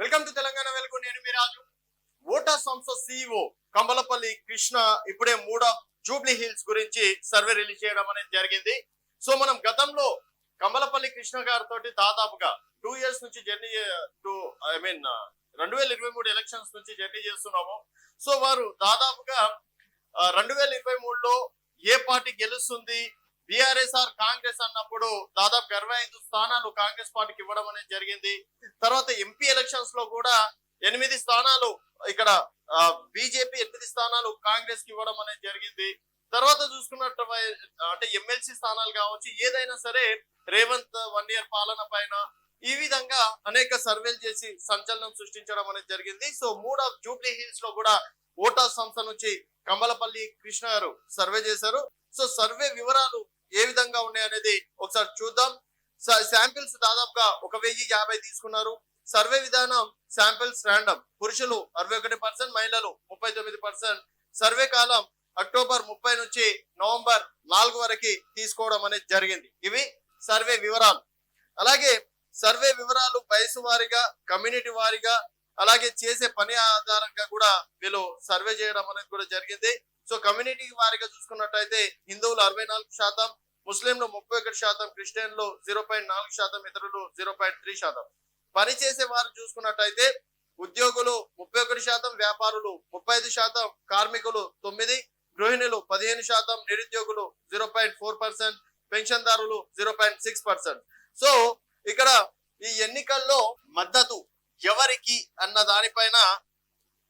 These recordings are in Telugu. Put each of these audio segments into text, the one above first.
వెల్కమ్ టు తెలంగాణ వెల్కమ్ నేను మీ రాజు. ఓటా సంస్థ సిఇఓ కంబలపల్లి కృష్ణ ఇప్పుడే మూడో జూబ్లీ హిల్స్ గురించి సర్వే రిలీజ్ చేయడం అనేది జరిగింది. సో మనం గతంలో కమలపల్లి కృష్ణ గారితో దాదాపుగా టూ ఇయర్స్ నుంచి జర్నీ టూ ఐ మీన్ రెండు వేల ఇరవై మూడు ఎలక్షన్స్ నుంచి జర్నీ చేస్తున్నాము. సో వారు దాదాపుగా రెండు వేల ఇరవై మూడులో ఏ పార్టీ గెలుస్తుంది బిఆర్ఎస్ఆర్ కాంగ్రెస్ అన్నప్పుడు దాదాపు ఇరవై ఐదు స్థానాలు కాంగ్రెస్ పార్టీకి ఇవ్వడం అనేది జరిగింది. తర్వాత ఎంపీ ఎలక్షన్స్లో కూడా ఎనిమిది స్థానాలు ఇక్కడ బీజేపీ ఎనిమిది స్థానాలు కాంగ్రెస్కి ఇవ్వడం అనేది జరిగింది. తర్వాత చూసుకున్నట్టు అంటే ఎమ్మెల్సీ స్థానాలు కావచ్చు ఏదైనా సరే రేవంత్ వన్ ఇయర్ పాలన పైన ఈ విధంగా అనేక సర్వేలు చేసి సంచలనం సృష్టించడం అనేది జరిగింది. సో మూడో జూబ్లీ హిల్స్లో కూడా ఓటా సంస్థ నుంచి కమలపల్లి కృష్ణ గారు సర్వే చేశారు. సో సర్వే వివరాలు ఏ విధంగా ఉన్నాయి అనేది ఒకసారి చూద్దాం. శాంపిల్స్ దాదాపుగా ఒక వెయ్యి యాభై తీసుకున్నారు. సర్వే విధానం శాంపిల్స్ ర్యాండమ్. పురుషులు అరవై ఒకటి పర్సెంట్ మహిళలు ముప్పై తొమ్మిది పర్సెంట్. సర్వే కాలం అక్టోబర్ ముప్పై నుంచి నవంబర్ నాలుగు వరకు తీసుకోవడం అనేది జరిగింది. ఇవి సర్వే వివరాలు. అలాగే సర్వే వివరాలు వయసు వారిగా కమ్యూనిటీ వారిగా అలాగే చేసే పని ఆధారంగా కూడా వీళ్ళు సర్వే చేయడం అనేది కూడా జరిగింది. సో కమ్యూనిటీ వారిగా చూసుకున్నట్టయితే హిందువులు అరవై నాలుగు శాతం ముస్లింలు ముప్పై ఒకటి శాతం క్రిస్టియన్లు జీరో పాయింట్ నాలుగు శాతం ఇతరులు జీరో పాయింట్ త్రీ శాతం. పని చేసే వారు చూసుకున్నట్టయితే ఉద్యోగులు ముప్పై ఒకటి శాతం వ్యాపారులు ముప్పై ఐదు శాతం కార్మికులు తొమ్మిది గృహిణులు పదిహేను శాతం నిరుద్యోగులు zero point four percent పెన్షన్దారులు zero point six percent. So ఇక్కడ ఈ ఎన్నికల్లో మద్దతు ఎవరికి అన్న దానిపైన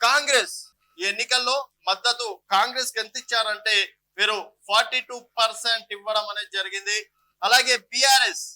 కాంగ్రెస్ ఈ ఎన్నికల్లో మద్దతు కాంగ్రెస్కి ఎంత ఇచ్చారంటే వీరు ఫార్టీ టూ పర్సెంట్ ఇవ్వడం అనేది జరిగింది. అలాగే బిఆర్ఎస్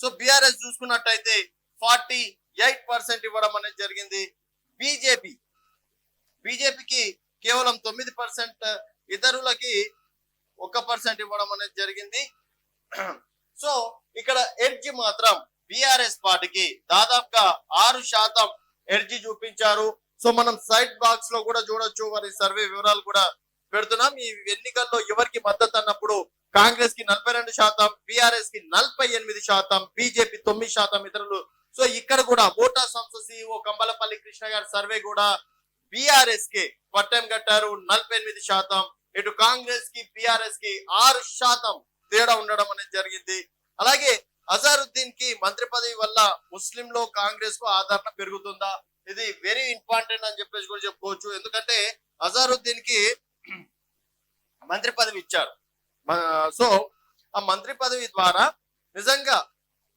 సో బిఆర్ఎస్ చూసుకున్నట్టయితే ఫార్టీ ఎయిట్ పర్సెంట్ ఇవ్వడం అనేది జరిగింది. బీజేపీ బీజేపీకి కేవలం తొమ్మిది పర్సెంట్ ఇతరులకి ఒక పర్సెంట్ ఇవ్వడం అనేది జరిగింది. సో ఇక్కడ ఎడ్జ్ మాత్రం బిఆర్ఎస్ పార్టీకి దాదాపుగా ఆరు శాతం ఎడ్జి చూపించారు. సో మనం సైడ్ బాక్స్లో కూడా చూడొచ్చు. వారి సర్వే వివరాలు కూడా పెడుతున్నాం. ఈ ఎన్నికల్లో ఎవరికి మద్దతు అన్నప్పుడు కాంగ్రెస్కి నలభై రెండు శాతం బిఆర్ఎస్కి నలభై ఎనిమిది శాతం బీజేపీ తొమ్మిది శాతం ఇతరులు. సో ఇక్కడ కూడా ఓటా సంస్థ సిఇఓ కంబలపల్లి కృష్ణ గారి సర్వే కూడా బిఆర్ఎస్కి పట్టం కట్టారు. నలభై ఎనిమిది శాతం. ఇటు కాంగ్రెస్కి బిఆర్ఎస్కి ఆరు శాతం తేడా ఉండడం అనేది జరిగింది. అలాగే అజారుద్దీన్కి మంత్రి పదవి వల్ల ముస్లిం లో కాంగ్రెస్కు ఆదరణ పెరుగుతుందా? ఇది వెరీ ఇంపార్టెంట్ అని చెప్పేసి కూడా చెప్పుకోవచ్చు. ఎందుకంటే అజారుద్దీన్కి మంత్రి పదవి ఇచ్చారు. సో ఆ మంత్రి పదవి ద్వారా నిజంగా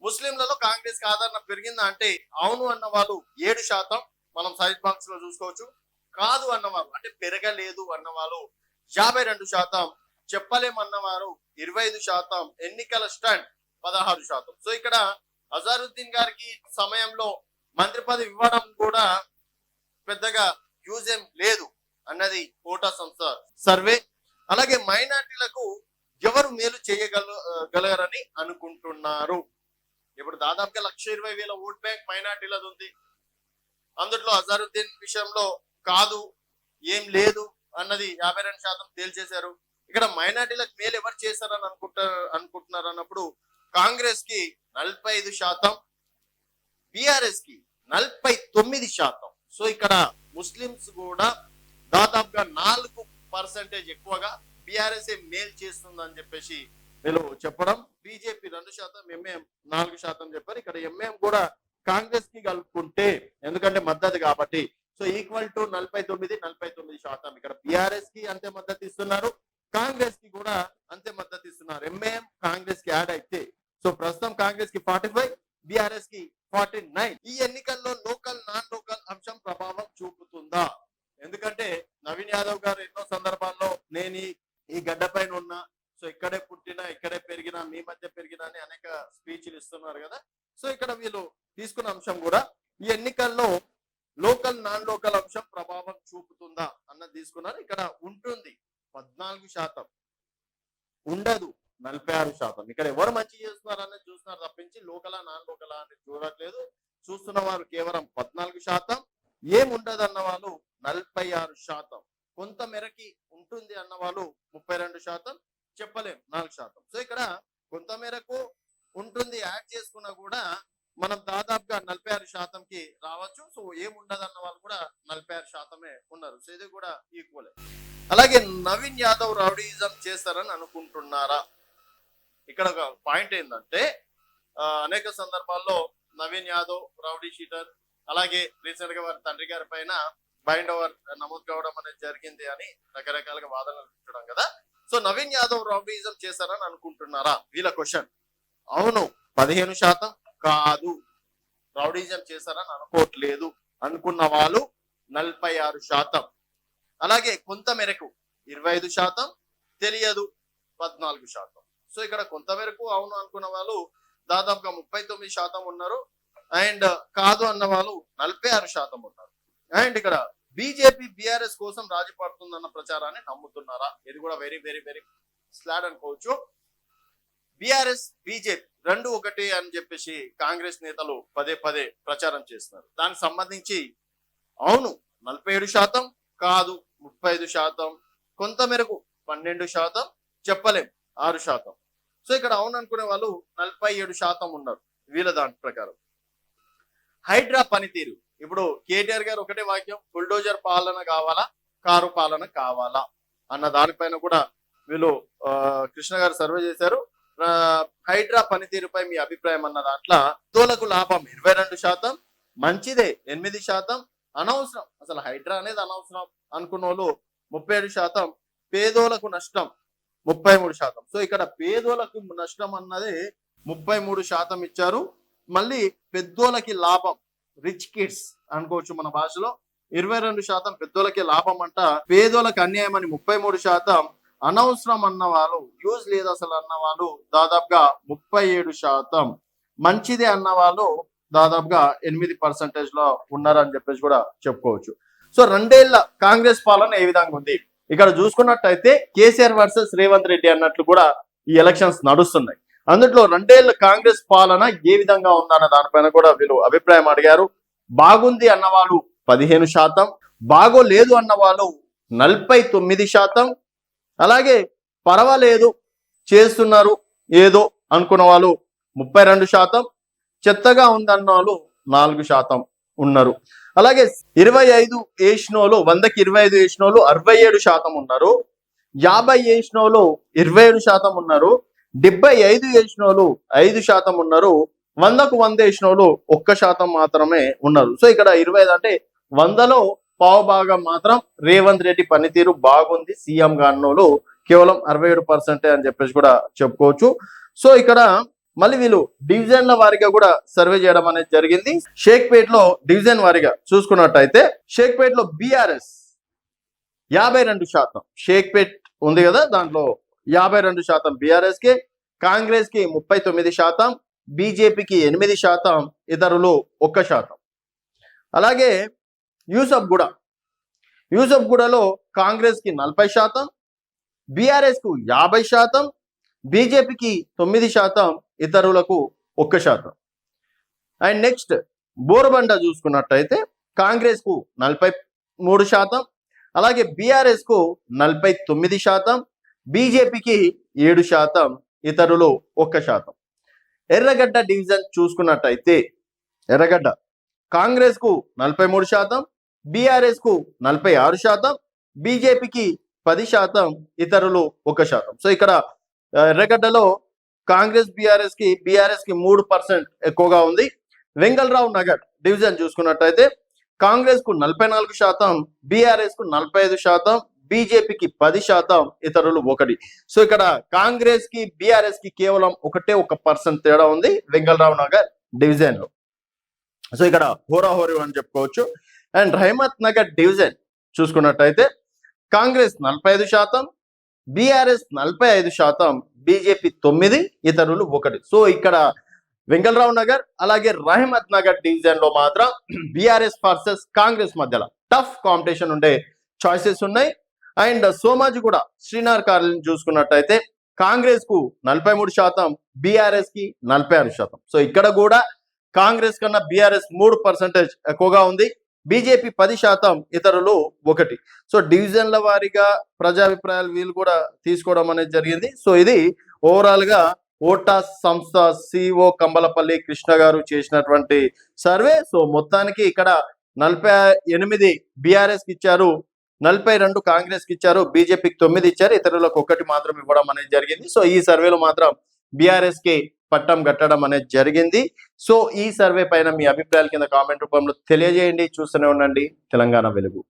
ముస్లింలలో కాంగ్రెస్కి ఆదరణ పెరిగిందా అంటే అవును అన్న వాళ్ళు ఏడు శాతం మనం సైజ్ బాక్స్లో చూసుకోవచ్చు. కాదు అన్నవారు అంటే పెరగలేదు అన్నవాళ్ళు యాభై రెండు శాతం చెప్పలేమన్నవారు ఇరవై ఐదు శాతం ఎన్నికల స్టాండ్ పదహారు శాతం. సో ఇక్కడ అజారుద్దీన్ గారికి సమయంలో మంత్రి పదవి ఇవ్వడం కూడా పెద్దగా యూజ్ ఏం లేదు. అన్నది కోటా సంస్థ సర్వే. అలాగే మైనార్టీలకు ఎవరు మేలు చేయగల గలగరని అనుకుంటున్నారు. ఇప్పుడు దాదాపుగా లక్ష ఇరవై వేల ఓట్ బ్యాంక్ మైనార్టీలది ఉంది. అందులో అజారుద్దీన్ విషయంలో కాదు ఏం లేదు అన్నది యాభై రెండు శాతం తేల్చేశారు. ఇక్కడ మైనార్టీలకు మేలు ఎవరు చేశారని అనుకుంటారు అనుకుంటున్నారు అన్నప్పుడు కాంగ్రెస్కి నలభై ఐదు శాతం బీఆర్ఎస్కి నలభై తొమ్మిది శాతం. సో ఇక్కడ ముస్లిమ్స్ కూడా దాదాపుగా నాలుగు పర్సెంటేజ్ ఎక్కువగా బీఆర్ఎస్ఏ మేల్ చేస్తుందని చెప్పేసి వీళ్ళు చెప్పడం. బీజేపీ రెండు శాతం ఎంఏఎం నాలుగు శాతం చెప్పారు. ఇక్కడ ఎంఏఎం కూడా కాంగ్రెస్కి కలుపుకుంటే ఎందుకంటే మద్దతు కాబట్టి. సో ఈక్వల్ టు నలభై తొమ్మిది నలభై తొమ్మిది శాతం. ఇక్కడ బీఆర్ఎస్కి అంతే మద్దతు ఇస్తున్నారు. కాంగ్రెస్కి కూడా అంతే మద్దతు ఇస్తున్నారు. ఎంఏఎం కాంగ్రెస్కి యాడ్ అయితే. సో ప్రస్తుతం కాంగ్రెస్కి ఫార్టీ ఫైవ్ బీఆర్ఎస్కి ఫార్టీ నైన్. ఈ ఎన్నికల్లో లోకల్ నాన్ లోకల్ అంశం ప్రభావం చూపుతుందా? ఎందుకంటే నవీన్ యాదవ్ గారు ఎన్నో సందర్భాల్లో నేను ఈ గడ్డ పైన ఉన్నా సో ఇక్కడే పుట్టినా ఇక్కడే పెరిగినా మీ మధ్య పెరిగినా అని అనేక స్పీచ్లు ఇస్తున్నారు కదా. సో ఇక్కడ వీళ్ళు తీసుకున్న అంశం కూడా ఈ ఎన్నికల్లో లోకల్ నాన్ లోకల్ అంశం ప్రభావం చూపుతుందా అన్నది తీసుకున్నారు. ఇక్కడ ఉంటుంది పద్నాలుగు శాతం. ఉండదు నలభై ఆరు శాతం. ఇక్కడ ఎవరు మంచి చేస్తున్నారు అనేది చూస్తున్నారు తప్పించి లోకలా నాన్ లోకలా అని చూడట్లేదు. చూస్తున్న వారు కేవలం పద్నాలుగు శాతం. ఏముండదు అన్న వాళ్ళు నలభై ఆరు శాతం. కొంత మేరకి ఉంటుంది అన్న వాళ్ళు ముప్పై రెండు శాతం చెప్పలేం నాలుగు శాతం. సో ఇక్కడ కొంత మేరకు ఉంటుంది యాడ్ చేసుకున్నా కూడా మనం దాదాపుగా నలభై ఆరు శాతంకి రావచ్చు. సో ఏముండదు అన్న వాళ్ళు కూడా నలభై ఆరు శాతమే ఉన్నారు. సో ఇది కూడా ఈక్వల్ అలాగే నవీన్ యాదవ్ రౌడీజం చేస్తారని అనుకుంటున్నారా? ఇక్కడ ఒక పాయింట్ ఏంటంటే అనేక సందర్భాల్లో నవీన్ యాదవ్ రౌడీ షీటర్ అలాగే రీసెంట్గా వారి తండ్రి గారి పైన బైండ్ ఓవర్ నమోదు కావడం అనేది జరిగింది అని రకరకాలుగా వాదనలు చూడడం కదా. సో నవీన్ యాదవ్ రౌడీజం చేశారని అనుకుంటున్నారా? వీళ్ళ క్వశ్చన్. అవును పదిహేను శాతం కాదు. రౌడీజం చేశారని అనుకోవట్లేదు అనుకున్న వాళ్ళు నలభై ఆరు శాతం. అలాగే కొంత మేరకు ఇరవై ఐదు శాతం తెలియదు పద్నాలుగు శాతం. సో ఇక్కడ కొంత మేరకు అవును అనుకున్న వాళ్ళు దాదాపుగా ముప్పై తొమ్మిది శాతం ఉన్నారు. అండ్ కాదు అన్న వాళ్ళు నలభై ఆరు శాతం ఉన్నారు అండ్ ఇక్కడ బీజేపీ బీఆర్ఎస్ కోసం రాజీ పడుతుందన్న ప్రచారాన్ని నమ్ముతున్నారా? ఇది కూడా వెరీ వెరీ వెరీ స్లాడ్ అనుకోవచ్చు. బీఆర్ఎస్ బీజేపీ రెండు ఒకటి అని చెప్పేసి కాంగ్రెస్ నేతలు పదే పదే ప్రచారం చేస్తున్నారు. దానికి సంబంధించి అవును నలభై ఏడు శాతం కాదు ముప్పై ఐదు శాతం కొంత మేరకు పన్నెండు శాతం చెప్పలేం ఆరు శాతం. సో ఇక్కడ అవును అనుకునే వాళ్ళు నలభై ఏడు శాతం ఉన్నారు వీళ్ళ దాని ప్రకారం. హైడ్రా పనితీరు. ఇప్పుడు కేటీఆర్ గారు ఒకటే వాక్యం బుల్డోజర్ పాలన కావాలా? కారు పాలన కావాలా? అన్న దానిపైన కూడా వీళ్ళు కృష్ణ గారు సర్వే చేశారు. హైడ్రా పనితీరుపై మీ అభిప్రాయం అన్న దాంట్లో తోలకు లాభం ఇరవై రెండు శాతం మంచిదే ఎనిమిది శాతం అనవసరం. అసలు హైడ్రా అనేది అనవసరం అనుకున్న వాళ్ళు ముప్పై ఏడు శాతం పేదోలకు నష్టం ముప్పై మూడు శాతం. సో ఇక్కడ పేదోలకు నష్టం అన్నది ముప్పై మూడు శాతం ఇచ్చారు. మళ్ళీ పెద్దోళ్ళకి లాభం రిచ్ కిడ్స్ అనుకోవచ్చు మన భాషలో. ఇరవై రెండు శాతం పెద్దోళ్ళకి లాభం అంట. పేదోళ్ళకి అన్యాయం అని ముప్పై మూడు శాతం. అనవసరం అన్న వాళ్ళు యూజ్ లేదు అసలు అన్న వాళ్ళు దాదాపుగా ముప్పై ఏడు శాతం. మంచిదే అన్న వాళ్ళు దాదాపుగా ఎనిమిది పర్సెంటేజ్లో ఉన్నారని చెప్పేసి కూడా చెప్పుకోవచ్చు. సో రెండేళ్ళ కాంగ్రెస్ పాలన ఏ విధంగా ఉంది? ఇక్కడ చూసుకున్నట్టయితే కేసీఆర్ వర్సెస్ రేవంత్ రెడ్డి అన్నట్లు కూడా ఈ ఎలక్షన్స్ నడుస్తున్నాయి. అందులో రెండేళ్ళ కాంగ్రెస్ పాలన ఏ విధంగా ఉందన్న దానిపైన కూడా వీళ్ళు అభిప్రాయం అడిగారు. బాగుంది అన్నవాళ్ళు పదిహేను శాతం బాగోలేదు అన్న వాళ్ళు నలభై తొమ్మిది శాతం. అలాగే పర్వాలేదు చేస్తున్నారు ఏదో అనుకున్న వాళ్ళు ముప్పై రెండు శాతం చెత్తగా ఉందన్న వాళ్ళు నాలుగు శాతం ఉన్నారు. అలాగే ఇరవై ఐదు ఏష్నోలు వందకి ఇరవై ఐదు ఏష్నోలు అరవై ఏడు శాతం ఉన్నారు. యాభై ఏష్నోలు ఇరవై ఏడు శాతం ఉన్నారు. డెబ్బై ఐదు వేసిన వాళ్ళు ఐదు శాతం ఉన్నారు. వందకు వంద వేసిన వాళ్ళు ఒక్క శాతం మాత్రమే ఉన్నారు. సో ఇక్కడ ఇరవై ఐదు అంటే వందలో పావు భాగం మాత్రం రేవంత్ రెడ్డి పనితీరు బాగుంది. సీఎం గా అన్నోళ్ళు కేవలం అరవై ఏడు పర్సెంటే అని చెప్పేసి కూడా చెప్పుకోవచ్చు. సో ఇక్కడ మళ్ళీ వీళ్ళు డివిజన్ల వారిగా కూడా సర్వే చేయడం అనేది జరిగింది. షేక్పేట్లో డివిజన్ వారిగా చూసుకున్నట్టయితే షేక్పేట్లో బీఆర్ఎస్ యాభై రెండు శాతం. షేక్పేట్ ఉంది కదా దాంట్లో యాభై రెండు శాతం బీఆర్ఎస్కి కాంగ్రెస్కి ముప్పై తొమ్మిది శాతం బీజేపీకి ఎనిమిది శాతం ఇతరులు ఒక్క శాతం. అలాగే యూసఫ్ గూడ. యూసఫ్ గూడలో కాంగ్రెస్కి నలభై శాతం బీఆర్ఎస్కు యాభై శాతం బీజేపీకి తొమ్మిది శాతం ఇతరులకు ఒక్క శాతం. అండ్ నెక్స్ట్ బోరబండ చూసుకున్నట్టయితే కాంగ్రెస్కు నలభై మూడు శాతం అలాగే బీఆర్ఎస్కు నలభై తొమ్మిది శాతం బీజేపీకి ఏడు శాతం ఇతరులు ఒక్క శాతం. ఎర్రగడ్డ డివిజన్ చూసుకున్నట్టయితే ఎర్రగడ్డ కాంగ్రెస్కు నలభై మూడు శాతం బీఆర్ఎస్కు నలభై ఆరు శాతం బీజేపీకి పది శాతం ఇతరులు ఒక శాతం. సో ఇక్కడ ఎర్రగడ్డలో కాంగ్రెస్ బీఆర్ఎస్కి బీఆర్ఎస్కి మూడు పర్సెంట్ ఎక్కువగా ఉంది. వెంగళరావు నగర్ డివిజన్ చూసుకున్నట్టయితే కాంగ్రెస్కు నలభై నాలుగు శాతం బీఆర్ఎస్కు నలభై ఐదు శాతం బీజేపీకి పది శాతం ఇతరులు ఒకటి. సో ఇక్కడ కాంగ్రెస్కి బీఆర్ఎస్కి కేవలం ఒకటే ఒక పర్సెంట్ తేడా ఉంది వెంగళరావు నగర్ డివిజన్లో సో ఇక్కడ హోరాహోరీ అని చెప్పుకోవచ్చు. అండ్ రహమత్ నగర్ డివిజన్ చూసుకున్నట్టయితే కాంగ్రెస్ నలభై ఐదు శాతం బీఆర్ఎస్ నలభై ఐదు శాతం బీజేపీ తొమ్మిది ఇతరులు ఒకటి. సో ఇక్కడ వెంగళరావు నగర్ అలాగే రహమత్ నగర్ డివిజన్లో మాత్రం బీఆర్ఎస్ వర్సెస్ కాంగ్రెస్ మధ్యలో. టఫ్ కాంపిటీషన్ ఉండే చాయిసెస్ ఉన్నాయి. అండ్ సోమాజి కూడా శ్రీనార్ కార్లను చూసుకున్నట్టయితే కాంగ్రెస్కు నలభై మూడు శాతం బీఆర్ఎస్కి నలభై ఆరు శాతం. సో ఇక్కడ కూడా కాంగ్రెస్ కన్నా బీఆర్ఎస్ మూడు పర్సెంటేజ్ ఎక్కువగా ఉంది. బీజేపీ పది శాతం ఇతరులు ఒకటి. సో డివిజన్ల వారీగా ప్రజాభిప్రాయాలు వీళ్ళు కూడా తీసుకోవడం అనేది జరిగింది. సో ఇది ఓవరాల్గా ఓటా సంస్థ సిఓ కంబలపల్లి కృష్ణ గారు చేసినటువంటి సర్వే. సో మొత్తానికి ఇక్కడ నలభై ఎనిమిది బీఆర్ఎస్కి ఇచ్చారు నలభై రెండు కాంగ్రెస్కి ఇచ్చారు బీజేపీకి తొమ్మిది ఇచ్చారు ఇతరులకు ఒకటి మాత్రం ఇవ్వడం అనేది జరిగింది. సో ఈ సర్వేలో మాత్రం బీఆర్ఎస్కి పట్టం కట్టడం అనేది జరిగింది. సో ఈ సర్వే పైన మీ అభిప్రాయాల కింద కామెంట్ రూపంలో తెలియజేయండి. చూస్తూనే ఉండండి. తెలంగాణ వెలుగు.